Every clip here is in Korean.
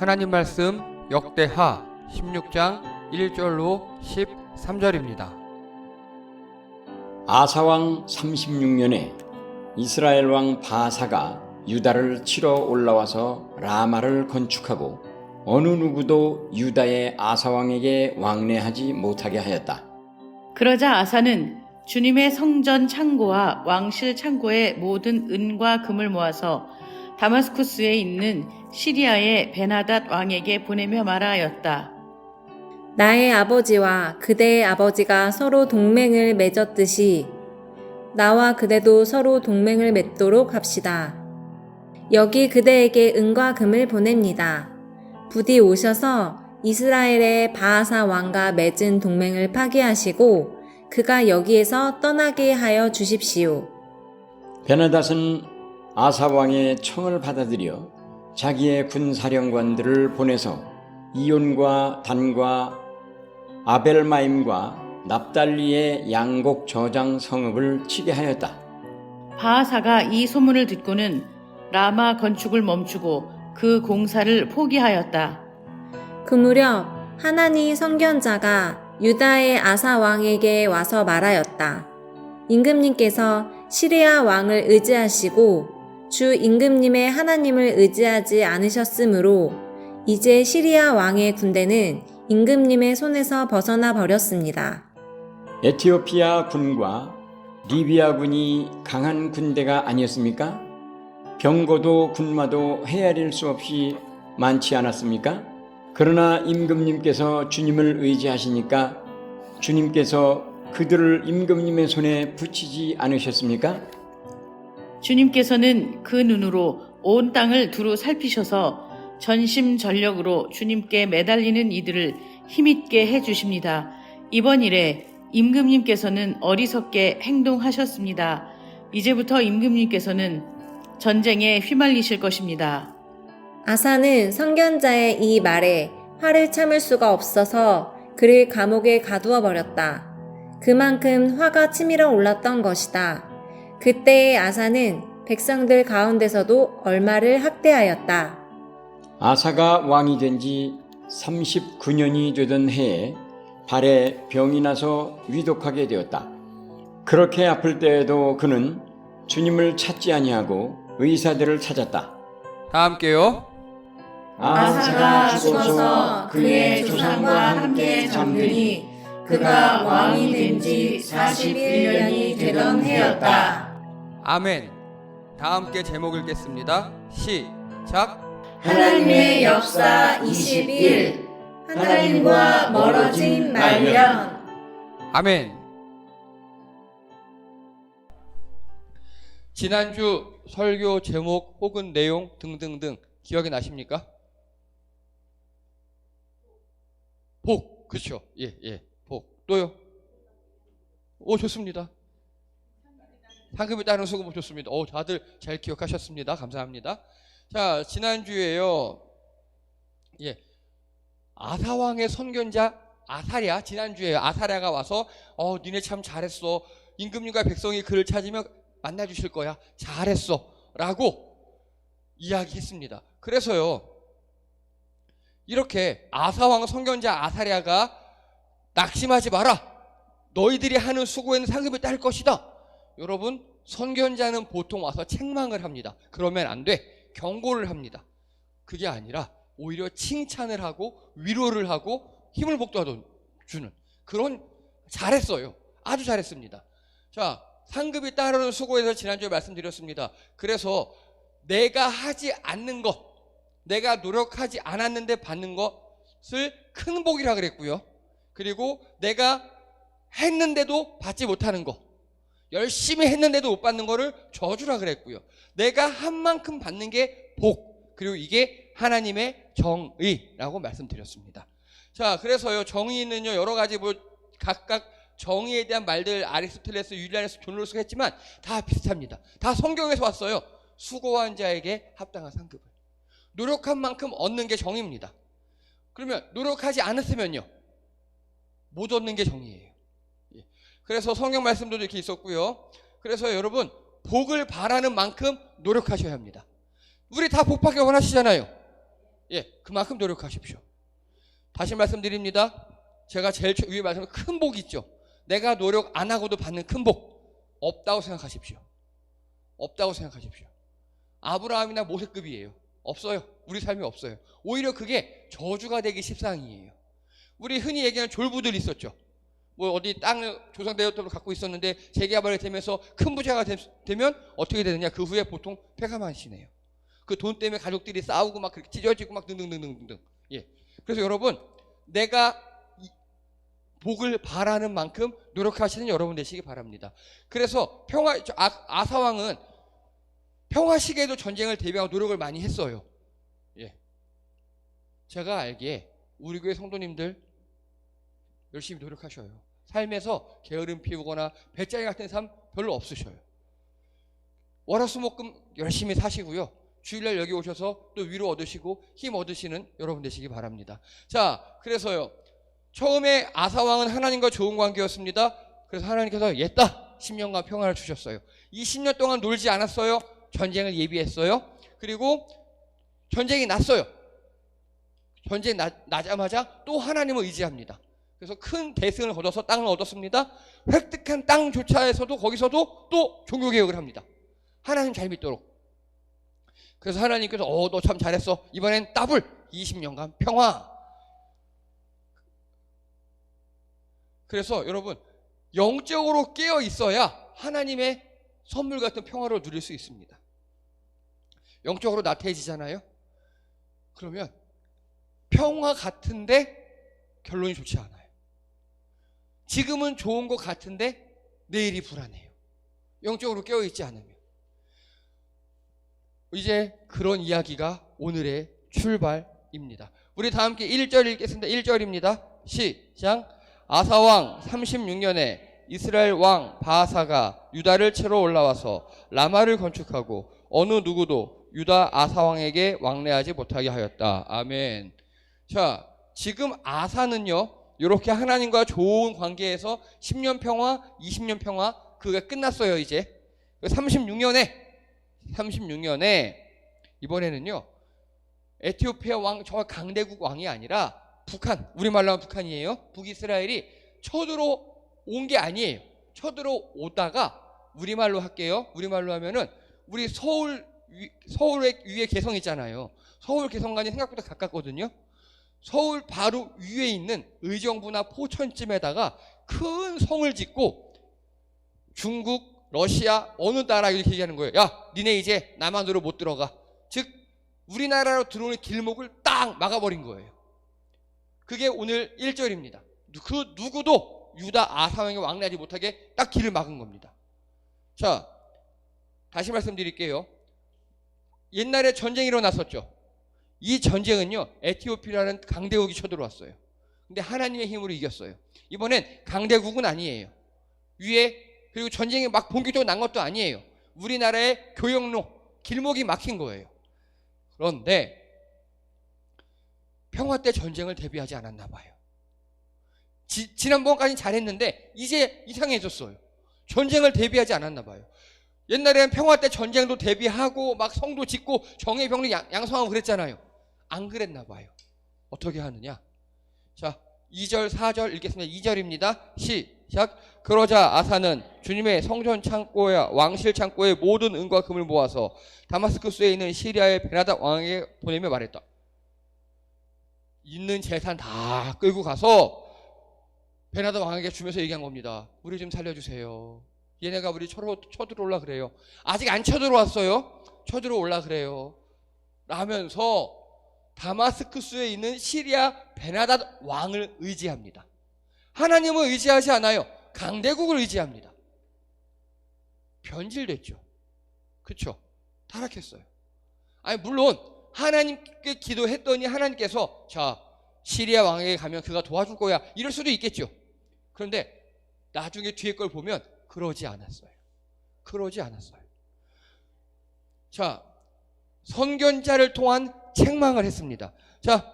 하나님 말씀 역대하 16장 1절로 13절입니다. 아사왕 36년에 이스라엘 왕 바사가 유다를 치러 올라와서 라마를 건축하고 어느 누구도 유다의 아사왕에게 왕래하지 못하게 하였다. 그러자 아사는 주님의 성전 창고와 왕실 창고의 모든 은과 금을 모아서 다마스쿠스에 있는 시리아의 베나닷 왕에게 보내며 말하였다. 나의 아버지와 그대의 아버지가 서로 동맹을 맺었듯이 나와 그대도 서로 동맹을 맺도록 합시다. 여기 그대에게 은과 금을 보냅니다. 부디 오셔서 이스라엘의 바하사 왕과 맺은 동맹을 파기하시고 그가 여기에서 떠나게 하여 주십시오. 베나닷은 아사 왕의 청을 받아들여 자기의 군사령관들을 보내서 이온과 단과 아벨마임과 납달리의 양곡 저장 성읍을 치게 하였다. 바하사가 이 소문을 듣고는 라마 건축을 멈추고 그 공사를 포기하였다. 그 무렵 하나니 선견자가 유다의 아사 왕에게 와서 말하였다. 임금님께서 시리아 왕을 의지하시고 주 임금님의 하나님을 의지하지 않으셨으므로 이제 시리아 왕의 군대는 임금님의 손에서 벗어나 버렸습니다. 에티오피아 군과 리비아 군이 강한 군대가 아니었습니까? 병거도 군마도 헤아릴 수 없이 많지 않았습니까? 그러나 임금님께서 주님을 의지하시니까 주님께서 그들을 임금님의 손에 붙이지 않으셨습니까? 주님께서는 그 눈으로 온 땅을 두루 살피셔서 전심전력으로 주님께 매달리는 이들을 힘있게 해주십니다. 이번 일에 임금님께서는 어리석게 행동하셨습니다. 이제부터 임금님께서는 전쟁에 휘말리실 것입니다. 아사는 선견자의 이 말에 화를 참을 수가 없어서 그를 감옥에 가두어 버렸다. 그만큼 화가 치밀어 올랐던 것이다. 그때의 아사는 백성들 가운데서도 얼마를 학대하였다. 아사가 왕이 된 지 39년이 되던 해에 발에 병이 나서 위독하게 되었다. 그렇게 아플 때에도 그는 주님을 찾지 아니하고 의사들을 찾았다. 다 함께요. 아사가 죽어서 그의 조상과 함께 잠드니 그가 왕이 된 지 41년이 되던 해였다. 아멘. 다 함께 제목 읽겠습니다. 시작. 하나님의 역사 21 하나님과 멀어진 말년 아멘. 지난주 설교 제목 혹은 내용 등등등 기억이 나십니까? 복, 그렇죠. 예, 예, 복. 또요? 오, 좋습니다. 상급이 따르는 수고 좋습니다. 오, 다들 잘 기억하셨습니다. 감사합니다. 자, 지난주에요. 예. 아사왕의 선견자 아사랴 지난주에 아사랴가 와서 어 니네 참 잘했어 임금님과 백성이 그를 찾으면 만나 주실 거야 잘했어라고 이야기했습니다. 그래서요 이렇게 아사왕 선견자 아사랴가 낙심하지 마라 너희들이 하는 수고에는 상급이 딸 것이다. 여러분 선견자는 보통 와서 책망을 합니다. 그러면 안 돼. 경고를 합니다. 그게 아니라 오히려 칭찬을 하고 위로를 하고 힘을 복돋아 주는 그런 잘했어요. 아주 잘했습니다. 자, 상급이 따르는 수고에서 지난주에 말씀드렸습니다. 그래서 내가 하지 않는 것, 내가 노력하지 않았는데 받는 것을 큰 복이라 그랬고요. 그리고 내가 했는데도 받지 못하는 것, 열심히 했는데도 못 받는 거를 저주라 그랬고요. 내가 한 만큼 받는 게 복, 그리고 이게 하나님의 정의라고 말씀드렸습니다. 자, 그래서요, 정의는요, 여러 가지 뭐, 각각 정의에 대한 말들, 아리스토텔레스, 율리아네스, 존로스가 했지만 다 비슷합니다. 다 성경에서 왔어요. 수고한 자에게 합당한 상급을. 노력한 만큼 얻는 게 정의입니다. 그러면 노력하지 않았으면요, 못 얻는 게 정의예요. 예. 그래서 성경 말씀도 이렇게 있었고요. 그래서 여러분, 복을 바라는 만큼 노력하셔야 합니다. 우리 다 복받기 원하시잖아요. 예, 그만큼 노력하십시오. 다시 말씀드립니다. 제가 제일 초- 위에 말씀한 큰 복 있죠. 내가 노력 안 하고도 받는 큰 복 없다고 생각하십시오. 없다고 생각하십시오. 아브라함이나 모세급이에요. 없어요. 우리 삶이 없어요. 오히려 그게 저주가 되기 십상이에요. 우리 흔히 얘기하는 졸부들 있었죠. 뭐 어디 땅을 조상대부터 갖고 있었는데 재개발이 되면서 큰 부자가 되, 면 어떻게 되느냐? 그 후에 보통 폐가 많으시네요. 그 돈 때문에 가족들이 싸우고 막 그렇게 찢어지고 막 등등등등등. 예. 그래서 여러분 내가 이 복을 바라는 만큼 노력하시는 여러분 되시기 바랍니다. 그래서 평화 저 아, 아사왕은 평화 시기에도 전쟁을 대비하고 노력을 많이 했어요. 예. 제가 알기에 우리 교회 성도님들 열심히 노력하셔요. 삶에서 게으름 피우거나 배짱이 같은 삶 별로 없으셔요. 월화수목금 열심히 사시고요. 주일날 여기 오셔서 또 위로 얻으시고 힘 얻으시는 여러분 되시기 바랍니다. 자, 그래서요. 처음에 아사왕은 하나님과 좋은 관계였습니다. 그래서 하나님께서 옛다 10년간 평안을 주셨어요. 이 10년 동안 놀지 않았어요. 전쟁을 예비했어요. 그리고 전쟁이 났어요. 전쟁이 나, 나자마자 또 하나님을 의지합니다. 그래서 큰 대승을 거둬서 땅을 얻었습니다. 획득한 땅조차에서도 거기서도 또 종교개혁을 합니다. 하나님 잘 믿도록. 그래서 하나님께서 어 너 참 잘했어. 이번엔 더블 20년간 평화. 그래서 여러분 영적으로 깨어 있어야 하나님의 선물 같은 평화를 누릴 수 있습니다. 영적으로 나태해지잖아요. 그러면 평화 같은데 결론이 좋지 않아요. 지금은 좋은 것 같은데 내일이 불안해요. 영적으로 깨어 있지 않으면. 이제 그런 이야기가 오늘의 출발입니다. 우리 다 함께 1절 읽겠습니다. 1절입니다. 시작. 아사왕 36년에 이스라엘 왕 바하사가 유다를 채로 올라와서 라마를 건축하고 어느 누구도 유다 아사왕에게 왕래하지 못하게 하였다. 아멘. 자, 지금 아사는요. 이렇게 하나님과 좋은 관계에서 10년 평화, 20년 평화 그게 끝났어요, 이제. 36년에 36년에 이번에는요. 에티오피아 왕 정말 강대국 왕이 아니라 북한 우리말로 하면 북한이에요. 북이스라엘이 쳐들어 온 게 아니에요. 쳐들어 오다가 우리말로 할게요. 우리말로 하면은 우리 서울 위, 서울의 위에 개성 있잖아요. 서울 개성간이 생각보다 가깝거든요. 서울 바로 위에 있는 의정부나 포천쯤에다가 큰 성을 짓고 중국, 러시아 어느 나라 이렇게 얘기하는 거예요. 야, 니네 이제 남한으로 못 들어가. 즉 우리나라로 들어오는 길목을 딱 막아버린 거예요. 그게 오늘 1절입니다. 그 누구도 유다 아사왕에 왕래하지 못하게 딱 길을 막은 겁니다. 자, 다시 말씀드릴게요. 옛날에 전쟁이 일어났었죠. 이 전쟁은요, 에티오피아라는 강대국이 쳐들어왔어요. 근데 하나님의 힘으로 이겼어요. 이번엔 강대국은 아니에요. 위에, 그리고 전쟁이 막 본격적으로 난 것도 아니에요. 우리나라의 교역로, 길목이 막힌 거예요. 그런데, 평화 때 전쟁을 대비하지 않았나 봐요. 지, 지난번까지 잘했는데, 이제 이상해졌어요. 전쟁을 대비하지 않았나 봐요. 옛날에는 평화 때 전쟁도 대비하고 막 성도 짓고 정예 병력 양- 양성하고 그랬잖아요. 안 그랬나 봐요. 어떻게 하느냐? 자, 2절, 4절 읽겠습니다. 2절입니다. 시작. 그러자 아사는 주님의 성전 창고와 왕실 창고의 모든 은과 금을 모아서 다마스쿠스에 있는 시리아의 베나다 왕에게 보내며 말했다. 있는 재산 다 끌고 가서 베나다 왕에게 주면서 얘기한 겁니다. 우리 좀 살려주세요. 얘네가 우리 쳐들어, 쳐들어올라 그래요. 아직 안 쳐들어왔어요. 쳐들어올라 그래요. 라면서 다마스쿠스에 있는 시리아 베나닷 왕을 의지합니다. 하나님을 의지하지 않아요. 강대국을 의지합니다. 변질됐죠. 그렇죠? 타락했어요. 아니 물론 하나님께 기도했더니 하나님께서 자 시리아 왕에게 가면 그가 도와줄 거야 이럴 수도 있겠죠. 그런데 나중에 뒤에 걸 보면 그러지 않았어요. 그러지 않았어요. 자, 선견자를 통한 책망을 했습니다. 자,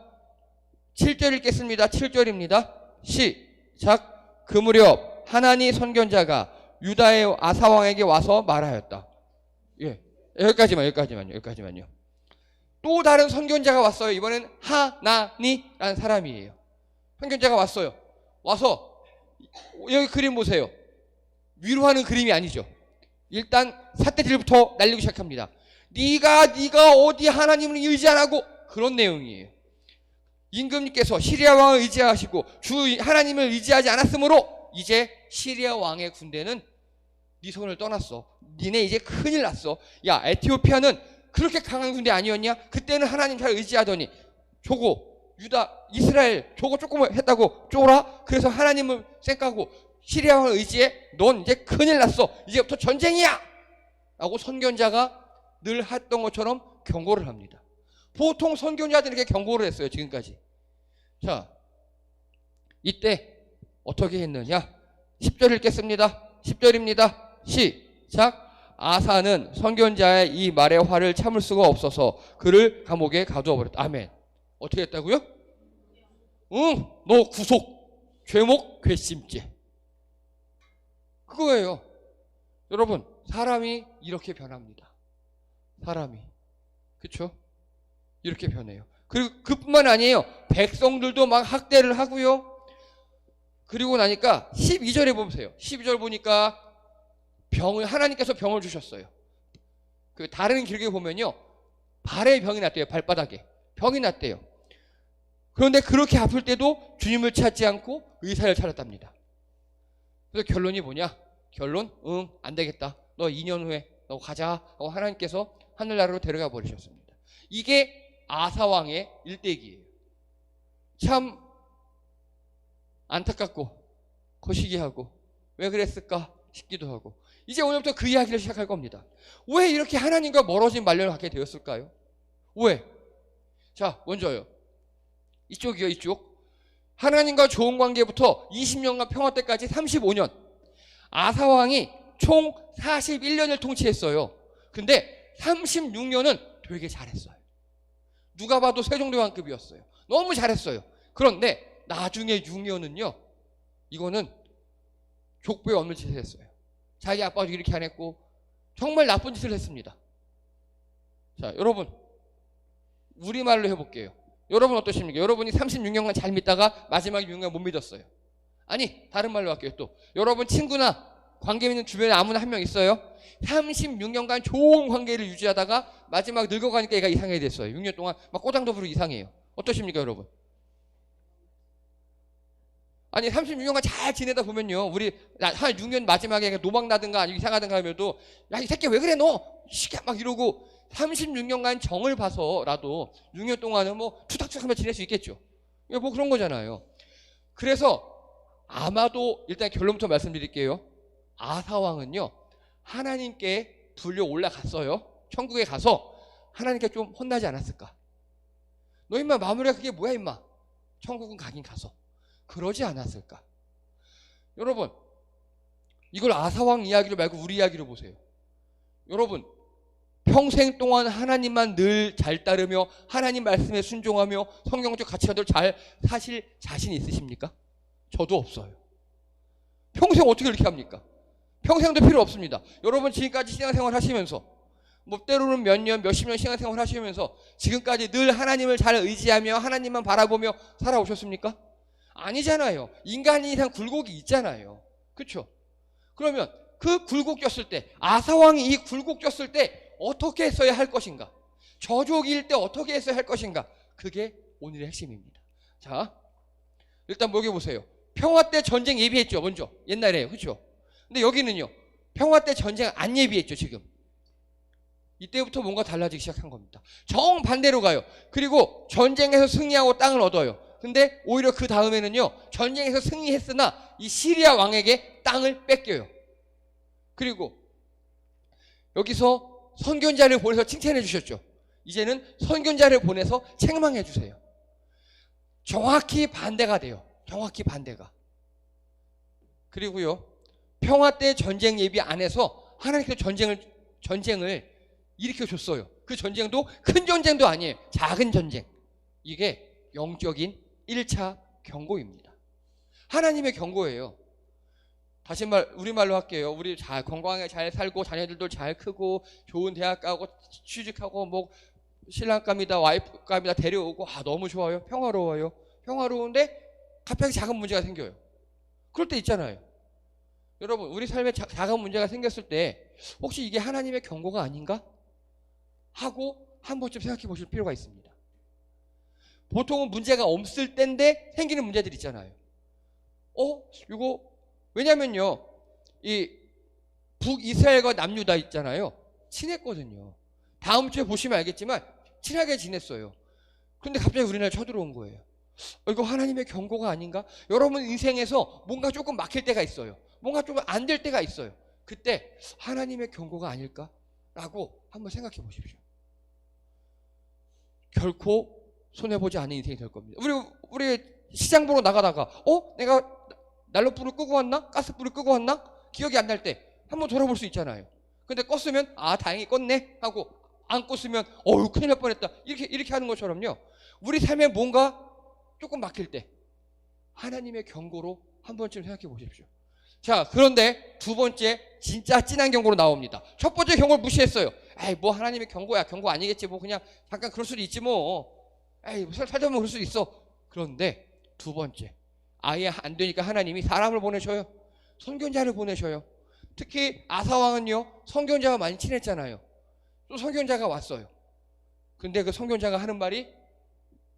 7절 읽겠습니다. 7절입니다. 시작. 그 무렵 하나니 선견자가 유다의 아사왕에게 와서 말하였다. 예. 여기까지만, 여기까지만요, 여기까지만요. 또 다른 선견자가 왔어요. 이번엔 하나니라는 사람이에요. 선견자가 왔어요. 와서 여기 그림 보세요. 위로하는 그림이 아니죠. 일단 삿대질부터 날리기 시작합니다. 네가 네가 어디 하나님을 의지 안 하고 그런 내용이에요. 임금님께서 시리아 왕을 의지하시고 주 하나님을 의지하지 않았으므로 이제 시리아 왕의 군대는 네 손을 떠났어. 니네 이제 큰일 났어. 야 에티오피아는 그렇게 강한 군대 아니었냐? 그때는 하나님 잘 의지하더니 저거 유다 이스라엘 저거 조금 했다고 쫄아? 그래서 하나님을 쌩까고 시리아 왕을 의지해 넌 이제 큰일 났어. 이제부터 전쟁이야. 라고 선견자가 늘 했던 것처럼 경고를 합니다. 보통 선교자들이 이렇게 경고를 했어요, 지금까지. 자, 이때 어떻게 했느냐? 10절 읽겠습니다. 10절입니다. 시작. 아사는 선견자의 이 말에 화를 참을 수가 없어서 그를 감옥에 가두어 버렸다. 아멘. 어떻게 했다고요? 응, 너 구속, 죄목, 괘씸죄. 그거예요. 여러분, 사람이 이렇게 변합니다. 사람이. 그쵸? 이렇게 변해요. 그리고 그뿐만 아니에요. 백성들도 막 학대를 하고요. 그리고 나니까 12절에 보세요. 12절 보니까 병을 하나님께서 병을 주셨어요. 그 다른 길게 보면요. 발에 병이 났대요. 발바닥에. 병이 났대요. 그런데 그렇게 아플 때도 주님을 찾지 않고 의사를 찾았답니다. 그래서 결론이 뭐냐? 결론? 응, 안 되겠다. 너 2년 후에 너 가자. 하고 하나님께서 하늘나라로 데려가 버리셨습니다. 이게 아사왕의 일대기예요. 참 안타깝고 거시기하고 왜 그랬을까 싶기도 하고 이제 오늘부터 그 이야기를 시작할 겁니다. 왜 이렇게 하나님과 멀어진 말년을 갖게 되었을까요? 왜? 자, 먼저요. 이쪽이요, 이쪽. 하나님과 좋은 관계부터 20년간 평화 때까지 35년. 아사왕이 총 41년을 통치했어요. 근데 36년은 되게 잘했어요. 누가 봐도 세종대왕급이었어요. 너무 잘했어요. 그런데 나중에 6년은요. 이거는 족보에 없는 짓을 했어요. 자기 아빠도 이렇게 안 했고 정말 나쁜 짓을 했습니다. 자, 여러분 우리말로 해볼게요. 여러분 어떠십니까? 여러분이 36년간 잘 믿다가 마지막에 6년 못 믿었어요. 아니 다른 말로 할게요 또 여러분 친구나 관계 있는 주변에 아무나 한 명 있어요? 36년간 좋은 관계를 유지하다가 마지막 늙어가니까 얘가 이상하게 됐어요. 6년 동안 막 꼬장도 부르고 이상해요. 어떠십니까 여러분? 아니 36년간 잘 지내다 보면요 우리 나- 한 6년 마지막에 노방 나든가 아니면 이상하든가 하면도 야 이 새끼 왜 그래 너 시계 막 이러고 36년간 정을 봐서라도 6년 동안은 뭐 투닥투닥하며 지낼 수 있겠죠 뭐 그런 거잖아요 그래서 아마도 일단 결론부터 말씀드릴게요 아사왕은요 하나님께 불려 올라갔어요 천국에 가서 하나님께 좀 혼나지 않았을까 너 임마 마무리가 그게 뭐야 임마 천국은 가긴 가서 그러지 않았을까? 여러분, 이걸 아사왕 이야기로 말고 우리 이야기로 보세요. 여러분, 평생 동안 하나님만 늘 잘 따르며 하나님 말씀에 순종하며 성경적 가치관들 잘 사실 자신 있으십니까? 저도 없어요. 평생 어떻게 이렇게 합니까? 평생도 필요 없습니다. 여러분 지금까지 신앙생활 하시면서 뭐 때로는 몇 년, 몇십 년 신앙생활 하시면서 지금까지 늘 하나님을 잘 의지하며 하나님만 바라보며 살아오셨습니까? 아니잖아요. 인간이 이상 굴곡이 있잖아요. 그렇죠? 그러면 그 굴곡졌을 때 아사왕이 이 굴곡졌을 때 어떻게 했어야 할 것인가? 저주일 때 어떻게 했어야 할 것인가? 그게 오늘의 핵심입니다. 자, 일단 먹여 보세요. 평화 때 전쟁 예비했죠, 먼저 옛날에 그렇죠? 근데 여기는요, 평화 때 전쟁 안 예비했죠, 지금. 이때부터 뭔가 달라지기 시작한 겁니다. 정 반대로 가요. 그리고 전쟁에서 승리하고 땅을 얻어요. 근데 오히려 그 다음에는요 전쟁에서 승리했으나 이 시리아 왕에게 땅을 뺏겨요. 그리고 여기서 선견자를 보내서 칭찬해 주셨죠. 이제는 선견자를 보내서 책망해 주세요. 정확히 반대가 돼요. 정확히 반대가. 그리고요 평화 때 전쟁 예비 안 해서 하나님께서 전쟁을 전쟁을 일으켜 줬어요. 그 전쟁도 큰 전쟁도 아니에요. 작은 전쟁. 이게 영적인 1차 경고입니다. 하나님의 경고예요. 다시 말 우리말로 할게요. 우리 잘 건강하게 잘 살고 자녀들도 잘 크고 좋은 대학 가고 취직하고 뭐 신랑감이다 와이프감이다 데려오고 아 너무 좋아요 평화로워요 평화로운데 갑자기 작은 문제가 생겨요 그럴 때 있잖아요 여러분 우리 삶에 자- 작은 문제가 생겼을 때 혹시 이게 하나님의 경고가 아닌가 하고 한 번쯤 생각해 보실 필요가 있습니다 보통은 문제가 없을 때인데 생기는 문제들 있잖아요 어 이거 왜냐면요 이 북이스라엘과 남유다 있잖아요 친했거든요 다음 주에 보시면 알겠지만 친하게 지냈어요. 근데 갑자기 우리나라에 쳐들어온 거예요. 어, 이거 하나님의 경고가 아닌가? 여러분 인생에서 뭔가 조금 막힐 때가 있어요. 뭔가 좀 안 될 때가 있어요. 그때 하나님의 경고가 아닐까? 라고 한번 생각해 보십시오. 결코 손해보지 않은 인생이 될 겁니다. 우리, 우리 시장 보러 나가다가, 어? 내가 난로불을 끄고 왔나? 가스불을 끄고 왔나? 기억이 안 날 때 한번 돌아볼 수 있잖아요. 근데 껐으면, 아, 다행히 껐네? 하고 안 껐으면 어우 큰일 날 뻔했다 이렇게 이렇게 하는 것처럼요 우리 삶에 뭔가 조금 막힐 때 하나님의 경고로 한 번쯤 생각해 보십시오 자 그런데 두 번째 진짜 진한 경고로 나옵니다. 첫 번째 경고를 무시했어요. 에이 뭐 하나님의 경고야. 경고 아니겠지. 뭐 그냥 잠깐 그럴 수도 있지 뭐. 에이 뭐 살- 살다 보면 그럴 수도 있어. 그런데 두 번째. 아예 안 되니까 하나님이 사람을 보내셔요. 선견자를 보내셔요. 특히 아사왕은요 선견자와 많이 친했잖아요. 또 선견자가 왔어요. 근데 그 선견자가 하는 말이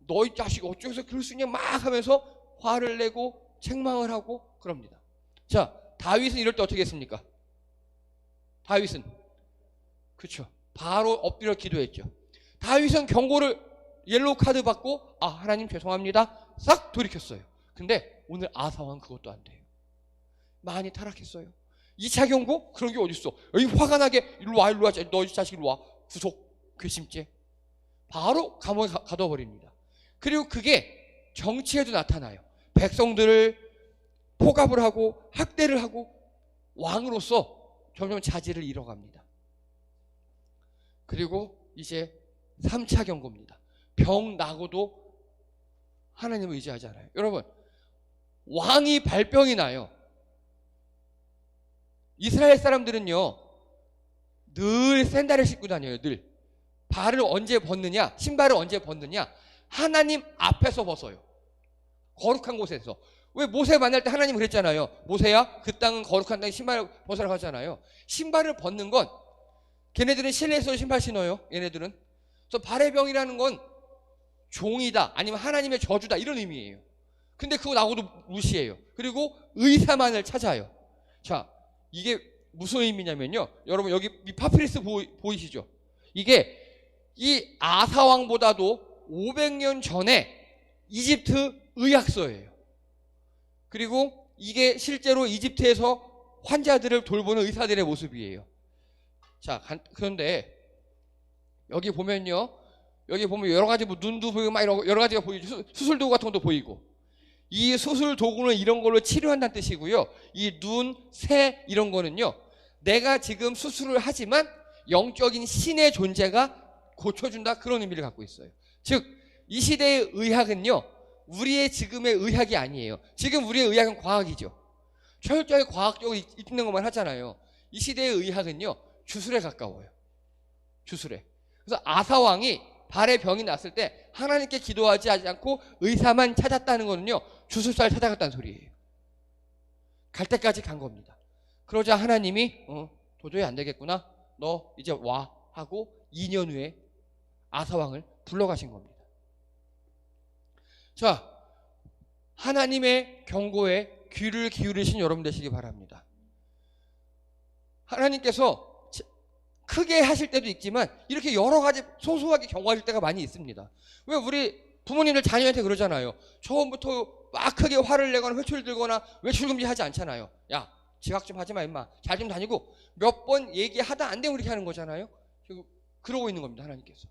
너희 자식 어쩌서 그럴 수 있냐? 막 하면서 화를 내고 책망을 하고 그럽니다. 자, 다윗은 이럴 때 어떻게 했습니까? 다윗은 그렇죠. 바로 엎드려 기도했죠. 다윗은 경고를 옐로우 카드 받고 아 하나님 죄송합니다. 싹 돌이켰어요. 근데 오늘 아사왕 그것도 안 돼요. 많이 타락했어요. 2차 경고? 그런 게 어딨어. 여기 화가 나게 일로 와 일로 와 너희 자식 일로 와 구속 괘씸죄 바로 감옥에 가, 가둬버립니다. 그리고 그게 정치에도 나타나요. 백성들을 포갑을 하고 학대를 하고 왕으로서 점점 자질을 잃어갑니다. 그리고 이제 3차 경고입니다. 병 나고도 하나님을 의지하잖아요. 여러분 왕이 발병이 나요. 이스라엘 사람들은요, 늘 샌들을 신고 다녀요, 늘. 발을 언제 벗느냐, 신발을 언제 벗느냐, 하나님 앞에서 벗어요. 거룩한 곳에서. 왜 모세 만날 때 하나님 그랬잖아요. 모세야, 그 땅은 거룩한 땅에 신발을 벗으라고 하잖아요. 신발을 벗는 건, 걔네들은 실내에서 신발 신어요, 얘네들은. 그래서 발의 병이라는 건 종이다, 아니면 하나님의 저주다, 이런 의미예요. 근데 그거 나고도 무시해요. 그리고 의사만을 찾아요. 자, 이게 무슨 의미냐면요. 여러분 여기 이 파피리스 보이, 보이시죠? 이게 이 아사왕보다도 500년 전에 이집트 의학서예요. 그리고 이게 실제로 이집트에서 환자들을 돌보는 의사들의 모습이에요. 자, 간- 그런데 여기 보면요. 여기 보면 여러 가지 뭐 눈도 보이고 막 여러 가지가 보이죠. 수- 수술 도구 같은 것도 보이고. 이 수술 도구는 이런 걸로 치료한다는 뜻이고요. 이 눈, 새 이런 거는요. 내가 지금 수술을 하지만 영적인 신의 존재가 고쳐준다 그런 의미를 갖고 있어요. 즉, 이 시대의 의학은요. 우리의 지금의 의학이 아니에요. 지금 우리의 의학은 과학이죠. 철저히 과학적으로 있- 있는 것만 하잖아요. 이 시대의 의학은요. 주술에 가까워요. 주술에. 그래서 아사왕이 발에 병이 났을 때 하나님께 기도하지 않고 의사만 찾았다는 거는요. 주술사를 찾아갔다는 소리예요. 갈 때까지 간 겁니다. 그러자 하나님이 어, 도저히 안 되겠구나. 너 이제 와 하고 2년 후에 아사왕을 불러가신 겁니다. 자, 하나님의 경고에 귀를 기울이신 여러분 되시기 바랍니다. 하나님께서 지- 크게 하실 때도 있지만 이렇게 여러 가지 소소하게 경고하실 때가 많이 있습니다. 왜 우리 부모님들 자녀한테 그러잖아요. 처음부터 막 크게 화를 내거나 회초리 들거나 외출 금지 하지 않잖아요. 야, 지각 좀 하지 마, 임마. 잘 좀 다니고 몇 번 얘기하다 안 되면 이렇게 하는 거잖아요. 그러고 있는 겁니다, 하나님께서.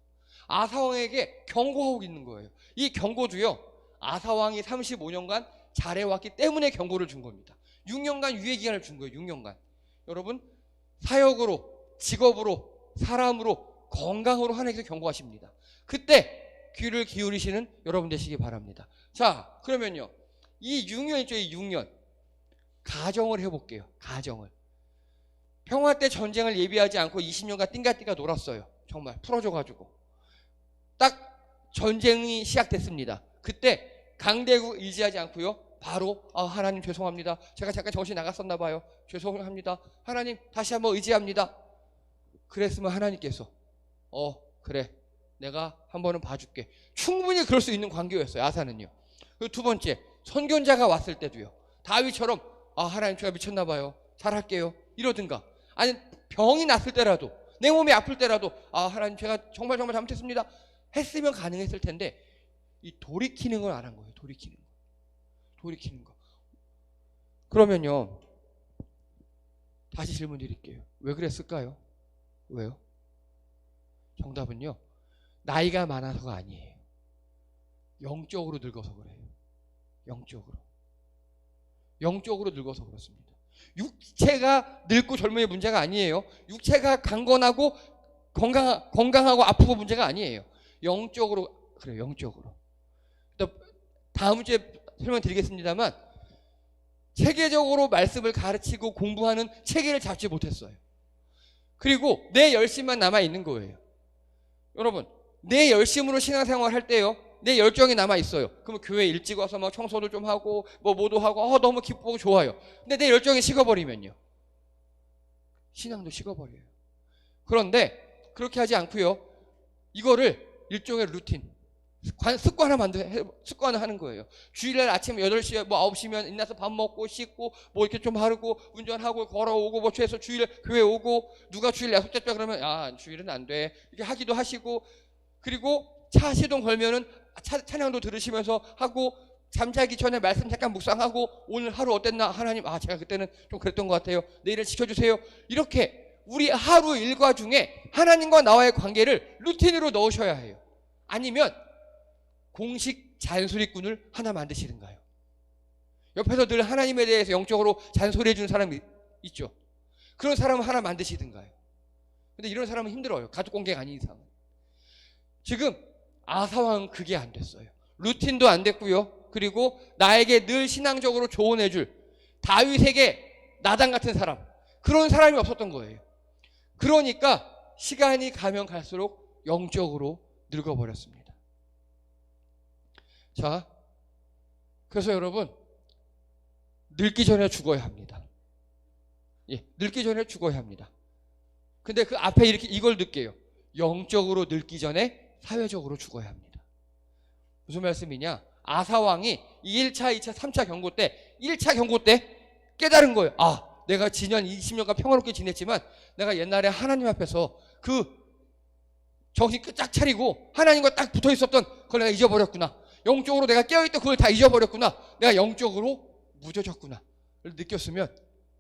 아사왕에게 경고하고 있는 거예요. 이 경고도요, 아사왕이 35년간 잘해왔기 때문에 경고를 준 겁니다. 6년간 유예 기간을 준 거예요, 6년간. 여러분, 사역으로, 직업으로, 사람으로, 건강으로 하나님께서 경고하십니다. 그때 귀를 기울이시는 여러분 되시기 바랍니다. 자, 그러면요. 이 6년 있죠, 이 6년. 가정을 해볼게요, 가정을. 평화 때 전쟁을 예비하지 않고 20년간 띵가띵가 놀았어요. 정말 풀어줘가지고. 딱 전쟁이 시작됐습니다. 그때 강대국 의지하지 않고요. 바로 아, 하나님 죄송합니다. 제가 잠깐 정신 나갔었나 봐요. 죄송합니다. 하나님 다시 한번 의지합니다. 그랬으면 하나님께서 어 그래 내가 한 번은 봐줄게. 충분히 그럴 수 있는 관계였어요. 아사는요. 그리고 두 번째 선견자가 왔을 때도요. 다윗처럼 아 하나님 제가 미쳤나 봐요. 잘할게요. 이러든가 아니 병이 났을 때라도 내 몸이 아플 때라도 아 하나님 제가 정말 정말 잘못했습니다. 했으면 가능했을 텐데 이 돌이키는 걸 안 한 거예요. 돌이키는 거. 돌이키는 거. 그러면요. 다시 질문 드릴게요. 왜 그랬을까요? 왜요? 정답은요. 나이가 많아서가 아니에요. 영적으로 늙어서 그래요. 영적으로. 영적으로 늙어서 그렇습니다. 육체가 늙고 젊음의 문제가 아니에요. 육체가 강건하고 건강, 건강하고 아프고 문제가 아니에요. 영적으로 그래요. 영적으로. 또 다음 주에 설명드리겠습니다만 체계적으로 말씀을 가르치고 공부하는 체계를 잡지 못했어요. 그리고 내 열심만 남아 있는 거예요. 여러분, 내 열심으로 신앙생활 할 때요. 내 열정이 남아 있어요. 그러면 교회 일찍 와서 막 청소도 좀 하고 뭐 뭐도 하고 어, 너무 기쁘고 좋아요. 근데 내 열정이 식어버리면요. 신앙도 식어버려요. 그런데 그렇게 하지 않고요. 이거를 일종의 루틴, 관- 습관을 만들 해- 습관을 하는 거예요. 주일날 아침 8시에 뭐 9시면 일어나서 밥 먹고 씻고 뭐 이렇게 좀 하고 운전하고 걸어오고 뭐 최소 주일 교회 오고 누가 주일 약속했다 그러면 아 주일은 안 돼. 이렇게 하기도 하시고 그리고 차 시동 걸면은 차, 찬양도 들으시면서 하고 잠자기 전에 말씀 잠깐 묵상하고 오늘 하루 어땠나 하나님 아 제가 그때는 좀 그랬던 것 같아요 내일을 지켜주세요 이렇게 우리 하루 일과 중에 하나님과 나와의 관계를 루틴으로 넣으셔야 해요 아니면 공식 잔소리꾼을 하나 만드시든가요 옆에서 늘 하나님에 대해서 영적으로 잔소리해 주는 사람이 있죠 그런 사람을 하나 만드시든가요 근데 이런 사람은 힘들어요 가족 관계가 아닌 이상은 지금 아사왕은 그게 안 됐어요. 루틴도 안 됐고요. 그리고 나에게 늘 신앙적으로 조언해 줄 다윗에게 나단 같은 사람 그런 사람이 없었던 거예요. 그러니까 시간이 가면 갈수록 영적으로 늙어버렸습니다. 자, 그래서 여러분 늙기 전에 죽어야 합니다. 예, 늙기 전에 죽어야 합니다. 근데 그 앞에 이렇게 이걸 느껴요. 영적으로 늙기 전에 사회적으로 죽어야 합니다. 무슨 말씀이냐? 아사왕이 1차, 2차, 3차 경고 때, 1차 경고 때 깨달은 거예요. 아, 내가 지난 20년간 평화롭게 지냈지만 내가 옛날에 하나님 앞에서 그 정신 딱 차리고 하나님과 딱 붙어 있었던 그걸 내가 잊어버렸구나. 영적으로 내가 깨어있던 그걸 다 잊어버렸구나. 내가 영적으로 무뎌졌구나. 를 느꼈으면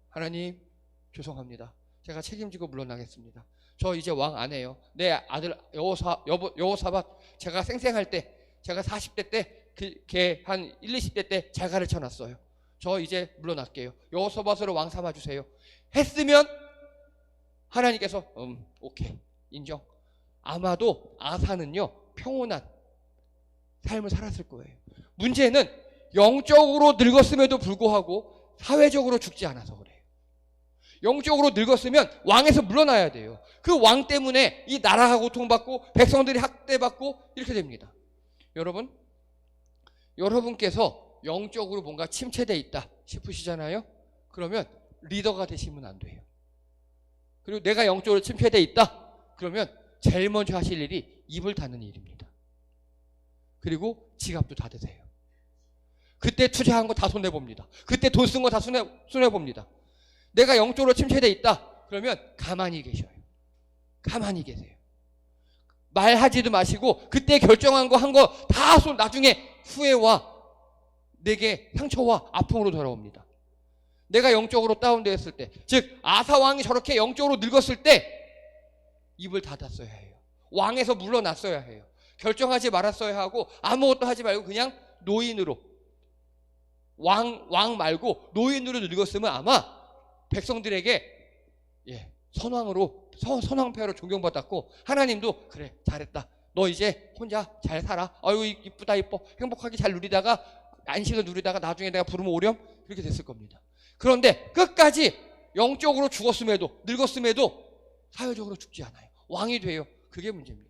하나님 죄송합니다. 제가 책임지고 물러나겠습니다. 저 이제 왕 안 해요. 내 아들 여호사 여보 여호사밧 제가 생생할 때 제가 40대 때걔한 1, 20대 때 잘 가르쳐 놨어요. 저 이제 물러날게요. 여호사밧으로 왕 삼아 주세요. 했으면 하나님께서 음 오케이 인정. 아마도 아사는요 평온한 삶을 살았을 거예요. 문제는 영적으로 늙었음에도 불구하고 사회적으로 죽지 않아서 그래요. 영적으로 늙었으면 왕에서 물러나야 돼요. 그 왕 때문에 이 나라가 고통받고 백성들이 학대받고 이렇게 됩니다. 여러분, 여러분께서 영적으로 뭔가 침체돼 있다 싶으시잖아요. 그러면 리더가 되시면 안 돼요. 그리고 내가 영적으로 침체돼 있다. 그러면 제일 먼저 하실 일이 입을 닫는 일입니다. 그리고 지갑도 닫으세요. 그때 투자한 거 다 손해 봅니다. 그때 돈 쓴 거 다 손해 손해 봅니다. 내가 영적으로 침체돼 있다. 그러면 가만히 계셔요. 가만히 계세요. 말하지도 마시고 그때 결정한 거 한 거다 나중에 후회와 내게 상처와 아픔으로 돌아옵니다. 내가 영적으로 다운되었을 때, 즉 아사 왕이 저렇게 영적으로 늙었을 때 입을 닫았어야 해요. 왕에서 물러났어야 해요. 결정하지 말았어야 하고 아무것도 하지 말고 그냥 노인으로 왕, 왕 말고 노인으로 늙었으면 아마 백성들에게 예, 선왕으로 선, 선왕패로 존경받았고 하나님도 그래 잘했다. 너 이제 혼자 잘 살아. 아유 이쁘다 이뻐. 행복하게 잘 누리다가 안식을 누리다가 나중에 내가 부르면 오렴 그렇게 됐을 겁니다. 그런데 끝까지 영적으로 죽었음에도 늙었음에도 사회적으로 죽지 않아요. 왕이 돼요. 그게 문제입니다.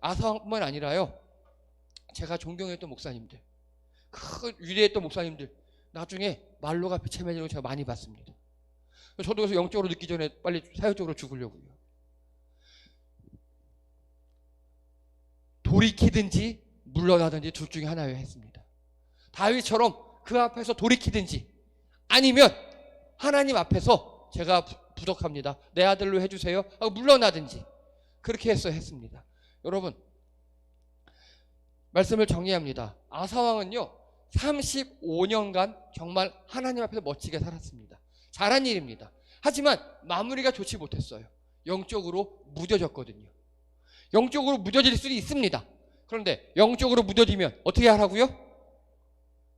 아사왕뿐만 아니라요. 제가 존경했던 목사님들, 큰 위대했던 목사님들 나중에 말로 가 비참해지는 걸 제가 많이 봤습니다. 저도 그래서 영적으로 늦기 전에 빨리 사회적으로 죽으려고요. 돌이키든지 물러나든지 둘 중에 하나여 했습니다. 다윗처럼 그 앞에서 돌이키든지 아니면 하나님 앞에서 제가 부- 부족합니다. 내 아들로 해주세요. 하고 물러나든지 그렇게 해서 했습니다. 여러분 말씀을 정리합니다. 아사왕은요 35년간 정말 하나님 앞에서 멋지게 살았습니다. 잘한 일입니다. 하지만 마무리가 좋지 못했어요. 영적으로 무뎌졌거든요. 영적으로 무뎌질 수 있습니다. 그런데 영적으로 무뎌지면 어떻게 하라고요?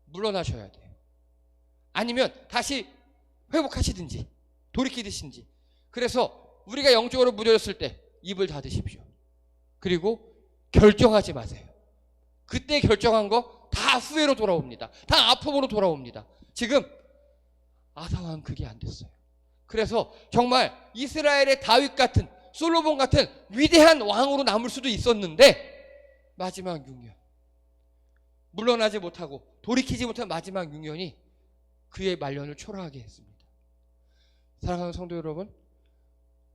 물러나셔야 돼요. 아니면 다시 회복하시든지 돌이키듯인지. 그래서 우리가 영적으로 무뎌졌을 때 입을 닫으십시오. 그리고 결정하지 마세요. 그때 결정한 거 다 후회로 돌아옵니다. 다 아픔으로 돌아옵니다. 지금 아사왕 그게 안 됐어요. 그래서 정말 이스라엘의 다윗 같은 솔로몬 같은 위대한 왕으로 남을 수도 있었는데 마지막 6년 물러나지 못하고 돌이키지 못한 마지막 6년이 그의 말년을 초라하게 했습니다. 사랑하는 성도 여러분,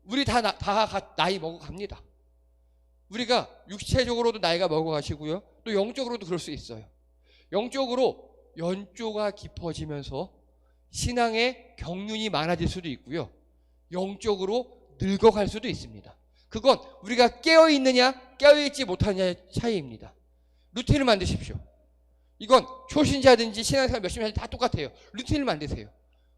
우리 다, 나, 다 가- 나이 먹어갑니다. 우리가 육체적으로도 나이가 먹어가시고요. 또 영적으로도 그럴 수 있어요. 영적으로 연조가 깊어지면서 신앙의 경륜이 많아질 수도 있고요. 영적으로 늙어갈 수도 있습니다. 그건 우리가 깨어 있느냐, 깨어 있지 못하느냐의 차이입니다. 루틴을 만드십시오. 이건 초신자든지 신앙생활 몇십 년 다 똑같아요. 루틴을 만드세요.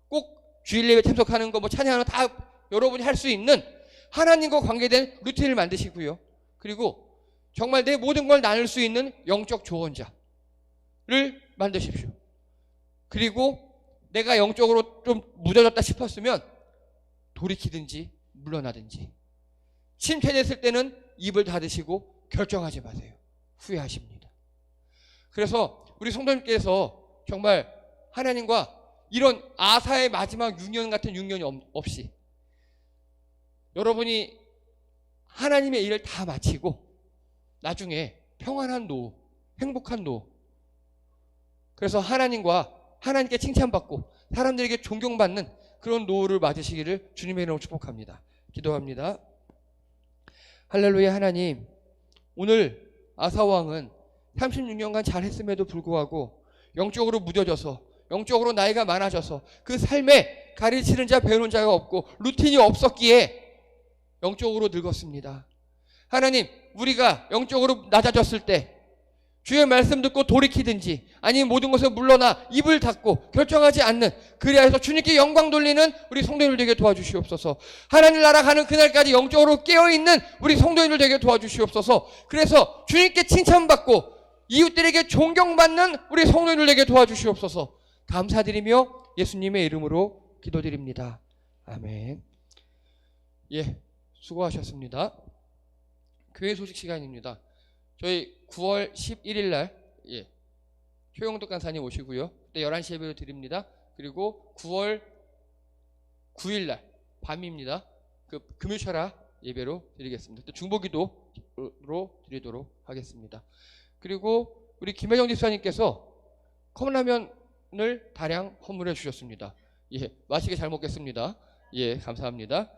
꼭 주일 예배 참석하는 거, 뭐 찬양하는 거 다 여러분이 할 수 있는 하나님과 관계된 루틴을 만드시고요. 그리고 정말 내 모든 걸 나눌 수 있는 영적 조언자를 만드십시오. 그리고 내가 영적으로 좀 무뎌졌다 싶었으면 돌이키든지 물러나든지 침체됐을 때는 입을 닫으시고 결정하지 마세요. 후회하십니다. 그래서 우리 성도님께서 정말 하나님과 이런 아사의 마지막 6년 같은 6년이 없- 없이 여러분이 하나님의 일을 다 마치고 나중에 평안한 노후, 행복한 노후 그래서 하나님과 하나님께 칭찬받고 사람들에게 존경받는 그런 노후를 맞으시기를 주님의 이름으로 축복합니다. 기도합니다. 할렐루야 하나님 오늘 아사왕은 36년간 잘했음에도 불구하고 영적으로 무뎌져서 영적으로 나이가 많아져서 그 삶에 가르치는 자 배우는 자가 없고 루틴이 없었기에 영적으로 늙었습니다. 하나님 우리가 영적으로 낮아졌을 때 주의 말씀 듣고 돌이키든지 아니면 모든 것을 물러나 입을 닫고 결정하지 않는 그리하여 해서 주님께 영광 돌리는 우리 성도님들 되게 도와주시옵소서. 하나님 나라 가는 그날까지 영적으로 깨어있는 우리 성도님들 되게 도와주시옵소서. 그래서 주님께 칭찬받고 이웃들에게 존경받는 우리 성도님들 되게 도와주시옵소서. 감사드리며 예수님의 이름으로 기도드립니다. 아멘. 예 수고하셨습니다 교회 소식 시간입니다 저희 9월 11일 날 예. 최영덕 간사님 오시고요. 그때 11시 예배를 드립니다. 그리고 9월 9일 날 밤입니다. 그 금요철화 예배로 드리겠습니다. 또 중보기도로 드리도록 하겠습니다. 그리고 우리 김혜정 집사님께서 컵라면을 다량 선물해 주셨습니다. 예, 맛있게 잘 먹겠습니다. 예, 감사합니다.